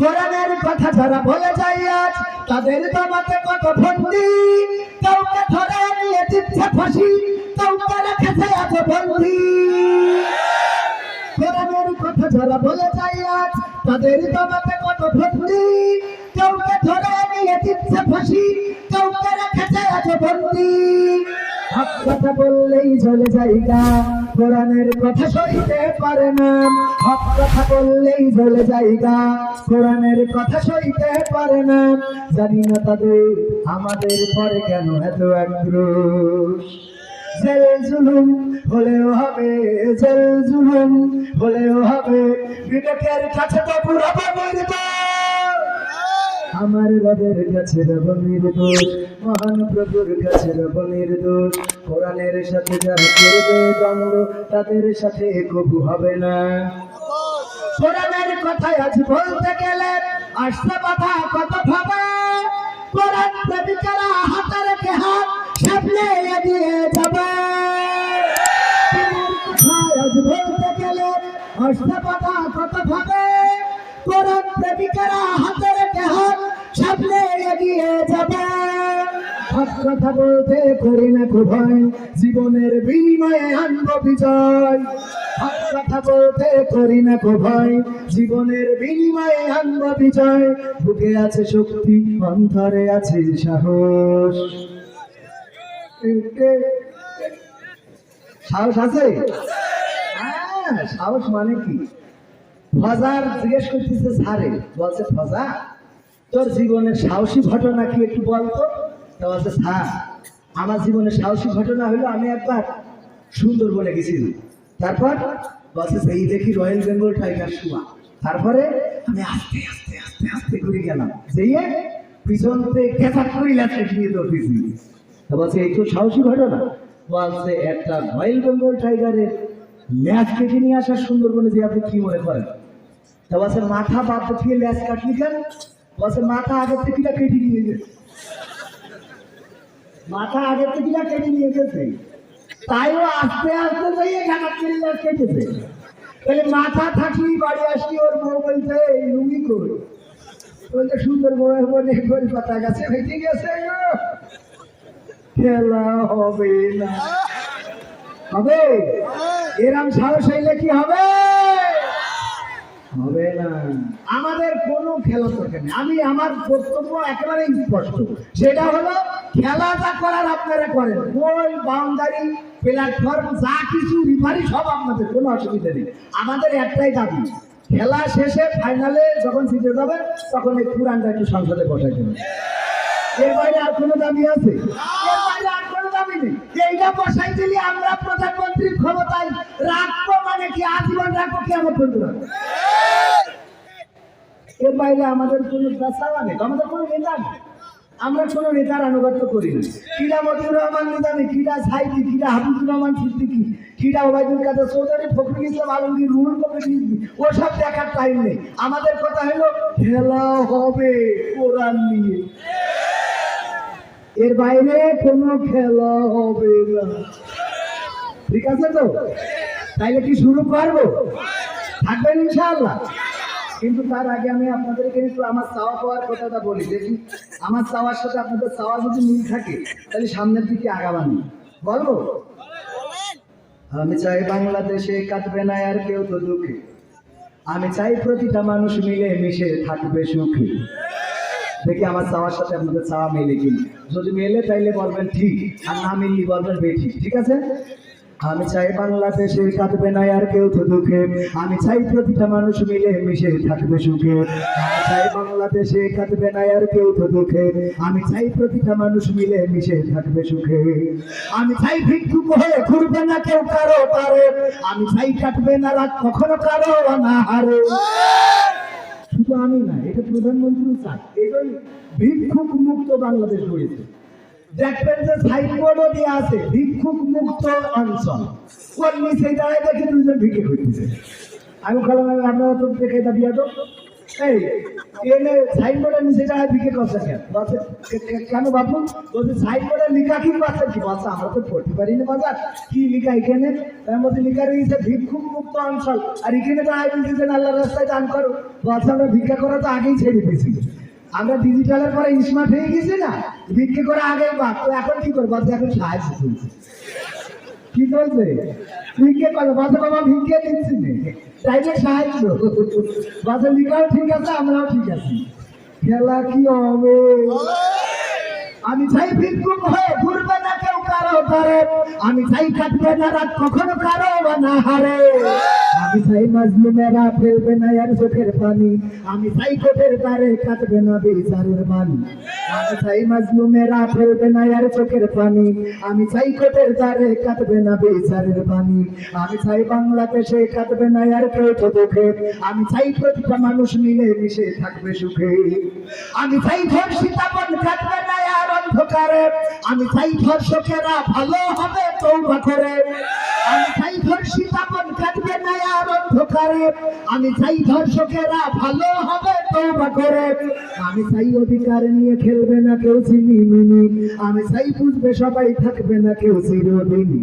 কোরআনের কথা যারা বলে যায় আজ, তাদের দামাতে কত ভন্ডি। কাউকে ধরে নিয়ে দিচ্ছে ফাঁসি, কাউকে রেখেছে আছে বন্দি। কোরআনের কথা যারা বলে যায় আজ, তাদের দামাতে কত ভন্ডি। কাউকে ধরে নিয়ে দিচ্ছে ফাঁসি, কাউকে রেখেছে আছে বন্দি। হক কথা বললেই চলে যাইগা কোরআনের কথা সইতে পারে না। হক বললেই চলে যাইগা কোরআনের কথা সইতে পারে না। জানি না তাদের আমাদের পরে কেন এত আক্রোশ। জেল জুলুম হলেও হবে, জেল জুলুম হলেও হবে। বিবেকের কাছে তো পুরো আমার রবের কাছে রব নির্দোষ, মহান প্রভুর কাছে রব নির্দোষ। কোরআনের সাথে যারা করবে দ্বন্দ্ব, তাদের সাথে কবু হবে না। কোরআনের কথা আজ বলতে গেলে আসতে কথা কত ভাবে? কোরআন প্রেমিকারা হাতে রেখে হাত সামনে এগিয়ে যাবে। বলতে গেলে কথা কত ভাবে? কোরআন প্রেমিকারা হাতে রেখে হাত সামনে এগিয়ে যাবে। কথা বলতে করি না জীবনের বিনিময়ে আনব বিজয়। হক কথা বলতে করি না কো ভয় জীবনের বিনিময়ে আনব বিজয়। বুকে আছে শক্তি, অন্তরে আছে সাহস। সাহস আছে? হ্যাঁ সাহস মানে কি? ফজার জিজ্ঞেস করতেছে, স্যারে বলছে, ফজা, তোর জীবনের সাহসী ঘটনা কি একটু বলতো তা বলছে, স্যার, আমার জীবনের সাহসী ঘটনা হলো আমি একবার সুন্দরবনে গেছিলাম। তারপর বলছে, সেই দেখি রয়্যাল বেঙ্গল টাইগার শুয়া তারপরে আমি আস্তে আস্তে আস্তে আস্তে ঘুরে গেলাম। যেয়ে পিছন থেকে খেসা করে লেখা নিয়ে দৌড়েছি। তা বলছে, এই তো সাহসী ঘটনা। বলছে, একটা রয়্যাল বেঙ্গল টাইগারের ল্যাজ কেটে নিয়ে আসা সুন্দরবনে যে আপনি কি মনে করেন? তা বলছে, মাথা বাদ থেকে ল্যাজ কাটলি কেন? বলছে, মাথা আগের থেকে কেটে নিয়ে গেছে। মাথা আগের থেকে কেটে নিয়ে গেছে। তাইও আস্তে আস্তে যাইয়ে করে ল্যাজ কেটেছে তাহলে মাথা থাকলেই বাড়ি আসলি, ওর বউ বলছে লুঙ্গি কই? বলছে, সুন্দর বউয়ের বলে কলকাতা গেছে হইতে গেছে খেলা হবে না। হবে? এরম সাহস হইলে কি হবে? হবে না। আমাদের কোনো খেলা দরকার নেই। আমি আমার বক্তব্য একেবারে স্পষ্ট। সেটা হলো, খেলাটা করার আপনারা করেন। গোল, বাউন্ডারি প্ল্যাটফর্ম যা কিছু রিফারি সব আপনাদের, কোনো অসুবিধা নেই। আমাদের একটাই দাবি, খেলা শেষে ফাইনালে যখন জিতে যাবেন তখন এই পুরানটা একটু সংসদে বসাই দেবে এর বাইরে আর কোনো দাবি আছে? এর বাইরে আর কোনো দাবি নেই। এইটা বসাই দিলে আমরা প্রধানমন্ত্রীর ক্ষমতায় রাখব মানে কি, আজীবন রাখব কি আমার বন্ধু এর বাইরে আমাদের কোনো নেই, আমাদের কোনো নেতা নেই। আমরা কোনো নেতার আনুগত্য করি। না কিরা মতিউর রহমান নিজামী কিরা সাইদি কিরা হাফিজুর রহমান সিদ্দিকি কিরা ওবায়দুল কাদের চৌধুরী, ফখরুল ইসলাম আলমগীর, রুহুল কবির ওসব দেখার টাইম নেই। আমাদের কথা হলো খেলা হবে কোরআন নিয়ে। এর বাইরে কোনো খেলা হবে না। ঠিক আছে তো? তাইলে কি শুরু করব? থাকবেন ইনশাআল্লাহ। কিন্তু তার আগে আমি আপনাদেরকে আমার চাওয়া পাওয়ার কথাটা বলি। দেখি আমার চাওয়ার সাথে আপনাদের চাওয়া যদি মিল থাকে তাহলে সামনের দিকে আগাবানি বলব? আমি চাই বাংলাদেশে কাটবে না আর কেউ তো দুঃখে। আমি চাই প্রতিটা মানুষ মিলে মিশে থাকবে সুখে। দেখি আমার চাওয়ার সাথে আপনাদের চাওয়া মেলে কি যদি মেলে তাইলে বলবেন ঠিক আর না মিললি বলবেন বেঠিক। ঠিক আছে? আমি চাই বাংলাদেশে কাটবে না, আর কেউ তো দুঃখে। আমি চাই প্রতিটা মানুষ মিলে মিশে থাকবে সুখে। আমি চাই বাংলাদেশে কাটবে না, আর কেউ তো দুঃখে। আমি চাই প্রতিটা মানুষ মিলে মিশে থাকবে সুখে। আমি চাই ভিক্ষুক হয়ে ঘুরবে না কেউ কারও পারে। আমি চাই কাটবে না রাত কখনো কারও না হারে শুধু আমি না, এটা প্রধানমন্ত্রী এই জন্য ভিক্ষুক মুক্ত বাংলাদেশ হয়েছে দেখবেন যে সাইনবোর্ডও দিয়ে আছে, ভিক্ষুক মুক্ত অঞ্চল। ওর নিচে দাঁড়ায় দেখি দুজন ভিক্ষে করতেছে। আমি বললাম আপনারা তো দেখে দাবি তো এই, এনে সাইনবোর্ডের নিচে দাঁড়ায় ভিক্ষে করছে কেন? বলছে, "কে- কে- কেন বাবু বলছে, সাইনবোর্ডের লিখা কি পাচ্ছে কি বলছে, আমরা তো পড়তে পারি না, বাজার। কি লিখা এখানে? তার মধ্যে লিখা রয়েছে, ভিক্ষুক মুক্ত অঞ্চল। আর এখানে দাঁড়ায় বলছে আল্লাহ রাস্তায় দান করো। বলছে, আমরা ভিক্ষা করা তো আগেই ছেড়ে দিয়েছি। আমরা ডিজিটালের পরে স্মার্ট হয়ে গেছি না? বিক্রি করে আগে তো এখন কি করব? এখন সাহায্য চলছে কি চলছে ভিক্ষে করো বাসা বাবা ভিক্ষে দিচ্ছি না। তাইলে সাহায্য। বাসা লিখাও ঠিক আছে, আমরাও ঠিক আছি। খেলা কি হবে? আমি চাই ভিক্ষুক হয়ে ঘুরবে না কেউ কারও ধরে আমি চাই কাটবে না রাত কখনো কারও না হারে। আমি চাই মাজলুমেরা ফেলবে না আর চোখের পানি। আমি চাই কোটের তারে কাটবে না বিচারের বাণী। আমি চাই মাজলুমেরা ফেলবে না আর চোখের পানি। আমি চাই কোটের তারে কাটবে না বিচারের বাণী। আমি চাই বাংলাদেশে কাটবে না আর কেউ তো দুঃখে। আমি চাই প্রতিটা মানুষ মিলে মিশে থাকবে সুখে। আমি চাই ধর্ষিতাপন কাটবে না আর অন্ধকারে, আমি চাই ধর্ষকেরা ভালো হবে তৌবা করে। আমি চাই ধর্ষিতাপন কাটবে না আর অন্ধকারে, আমি চাই ধর্ষকেরা ভালো হবে তৌবা করে। আমি চাই অধিকার নিয়ে খেলবে না কেউ চিনি মিনি, আমি চাই বুঝবে সবাই থাকবে না কেউ চিরদিনই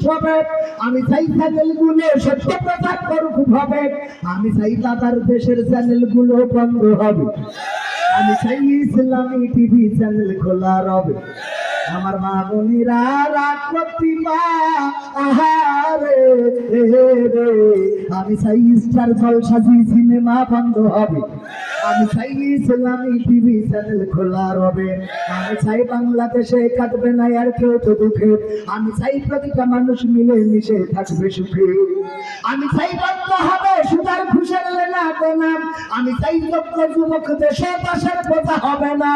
লিখুক সবে আমি চাই চ্যানেলগুলো সত্য প্রচার করুক হবে। আমি চাই দাদার দেশের চ্যানেলগুলো বন্ধ হবে। আমি চাই ইসলামী টিভি চ্যানেল খোলা রবে। আমার মা বোনিরা রাত প্রতিমা আহারে আমি চাই স্টার জলসা জি সিনেমা বন্ধ হবে। আমি চাই ইসলামী টিভি চ্যানেল খোলা রবে আমি চাই বাংলাদেশে কাটবে না আর কেউ তো দুঃখে। আমি চাই প্রতিটা মানুষ মিলে মিশে থাকবে সুখে। আমি চাই বন্ধ হবে সুতার খুশের লেনা দেনা। আমি চাই যোগ্য যুবক দেশে পাশের কথা হবে না।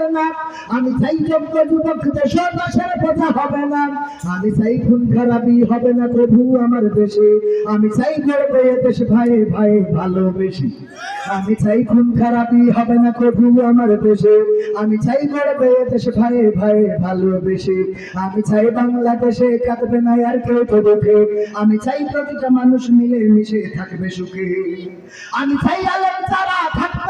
লেনা দেনা আমি চাই যোগ্য যুবক দেশে পাশের বোঝা হবে না। আমি চাই খুন খারাপি হবে না প্রভু আমার দেশে। আমি চাই করবে দেশ ভাই ভাই ভালোবেসে। আমি চাই খুন খারাপি হবে না প্রভু আমার দেশে। আমি চাই করবে দেশ ভাই ভাই ভালোবেসে। আমি চাই বাংলাদেশে কাটবে না আর কেউ তো দুঃখে আমি চাই প্রতিটা মানুষ মিলে মিশে থাকবে সুখে। আমি চাই আলম তারা থাকবে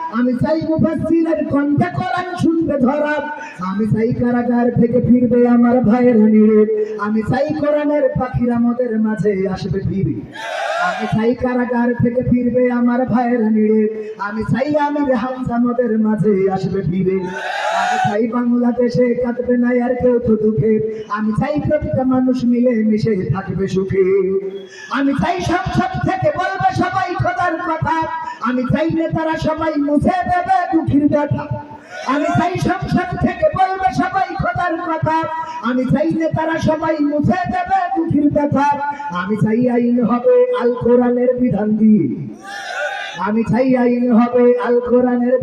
আমি চাই মুবাসিরের কণ্ঠে কোরআন শুনবে ধরা। আমি চাই কারাগার থেকে ফিরবে আমার ভাইয়ের নিরে আমি চাই কোরআনের পাখিরা আমাদের মাঝে আসবে ফিরে আমি চাই কারাগার থেকে ফিরবে আমার ভাইয়ের নিরে আমি চাই আমি হামসা আমাদের মাঝে আসবে ফিরে আমি চাই বাংলাদেশে কাটবে না আর কেউ তো দুঃখে। আমি চাই প্রতিটা মানুষ মিলে মিশে থাকবে সুখে। আমি চাই সংসদ থেকে বলবে সবাই খোদার কথা। আমি চাই নেতারা সবাই মুছে দেবে দুঃখীর ব্যথা। আমি চাই সংসার থেকে বলবে সবাই খোদার কথা। আমি চাই নেতারা সবাই মুছে দেবে দুঃখীর ব্যথা। আমি চাই আইন হবে আল কোরআনের বিধান দিয়ে। আমি চাই আইন হবে আল কোরআনের